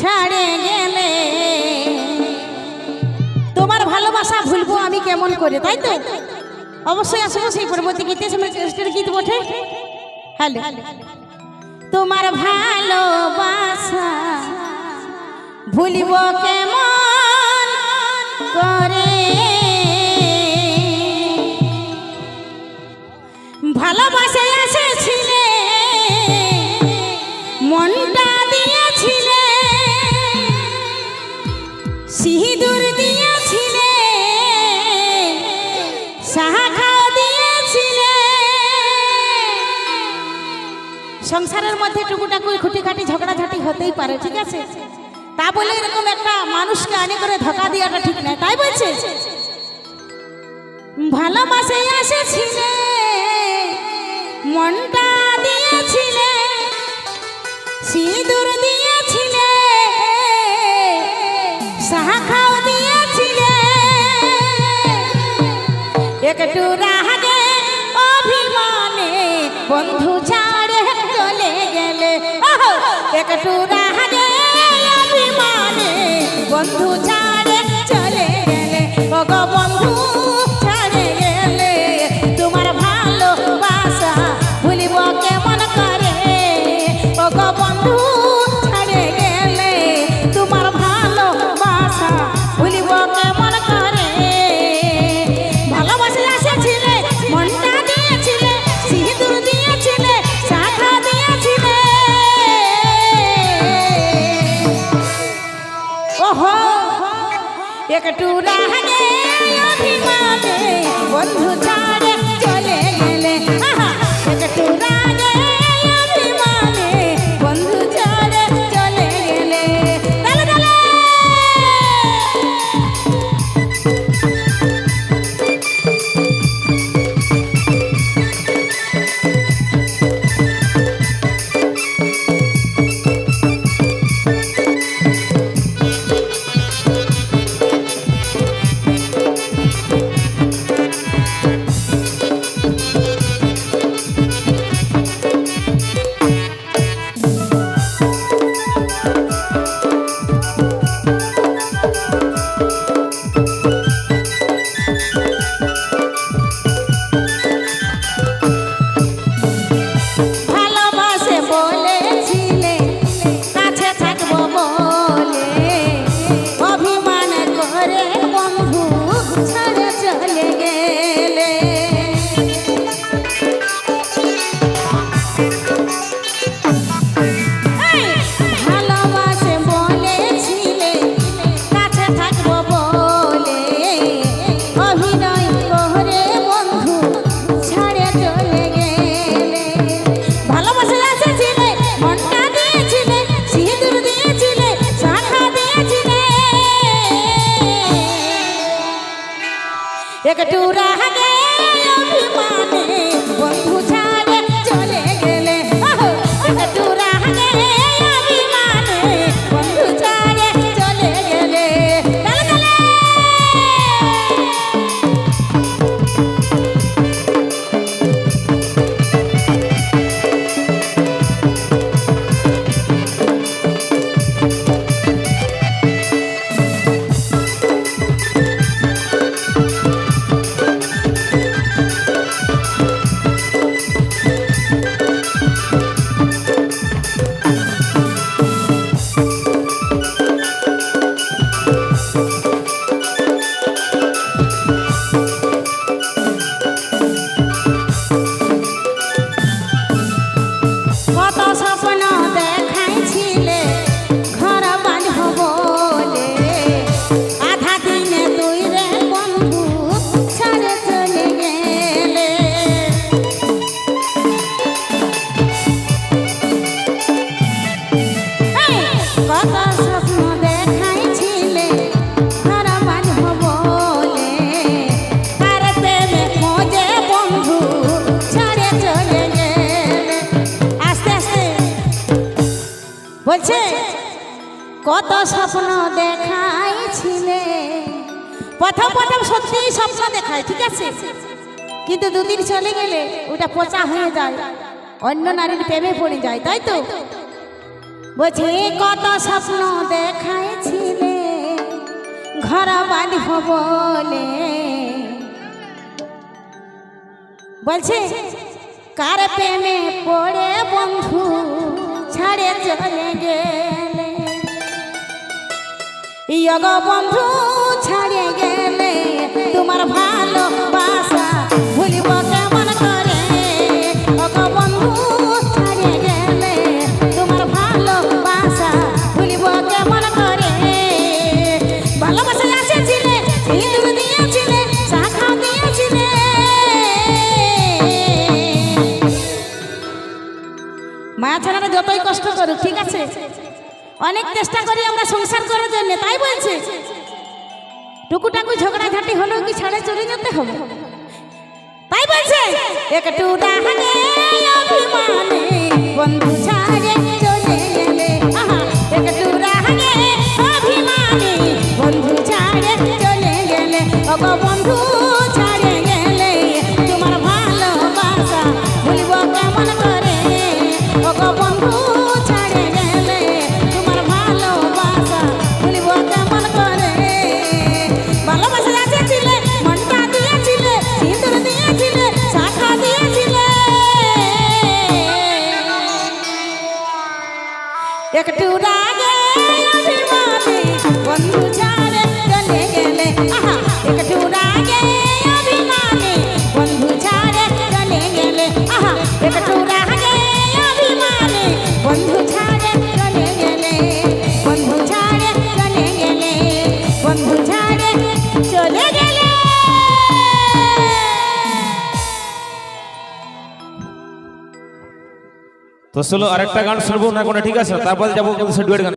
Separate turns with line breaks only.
ছাড়ে গেলে। তোমার ভালোবাসা ভুলবো আমি কেমন করে, তাই তো? অবশ্যই আসব সেই পরবর্তী গীতে গীত বটে। হ্যালো। তোমার ভালোবাসা ভুলিব কেমন করে? ভালোবাসে এসেছিলে সংসারের মধ্যে টুকুটাকু খুঁটিখাটি, ঝগড়াঝাটি হতেই পারে, ঠিক আছে? তা বলে এরকম একটা মানুষকে আনে করে ধোকা দেওয়াটা ঠিক নয়, তাই বলছে? ভালোবাসে এসেছিলে, মনটা দিয়েছিলে, সিঁদুর দিয়েছিলে, সাহা খাও দিয়েছিলে। একটু রাগে একটু একটু রাগে অভিমানে বন্ধু ছাড়ে একটু রাগে অভিমানে বন্ধু ছাড়ে চলে গেলে। বন্ধু বলছে কত স্বপ্ন দেখাইছিলে। প্রথম প্রথম সত্যি স্বপ্ন দেখায়, ঠিক আছে? কিন্তু দুদিন চলে গেলে ওটা পচা হয়ে যায়, অন্য নারীর প্রেমে পড়ে যায়, তাই তো? বলছে কত স্বপ্ন দেখাইছিলে ঘর বাঁধব বলে। বলছে, কার প্রেমে পড়ে বন্ধু? ছাড়ে চলে গেলে। বন্ধু মায়া ছাড়াটা যতই কষ্ট করুক ঠিক আছে? অনেক চেষ্টা করি আমরা সংসার করার জন্য তাই বলছে? টুকুটাকু ঝগড়া ঝাঁটি হলেও কি ছাড়ে চলে যেতে হবে? তাই বলছে? একটু রাহানে অভিমানে বন্ধু ছাড়ে চলে গেলে। আহা, একটু রাহানে অভিমানে বন্ধু ছাড়ে চলে গেলে। ওগো বন্ধু
তো চলো আরেকটা গান শুনব, না কোনো ঠিক আছে? তারপরে যাব কিন্তু সে ডুয়েট গান।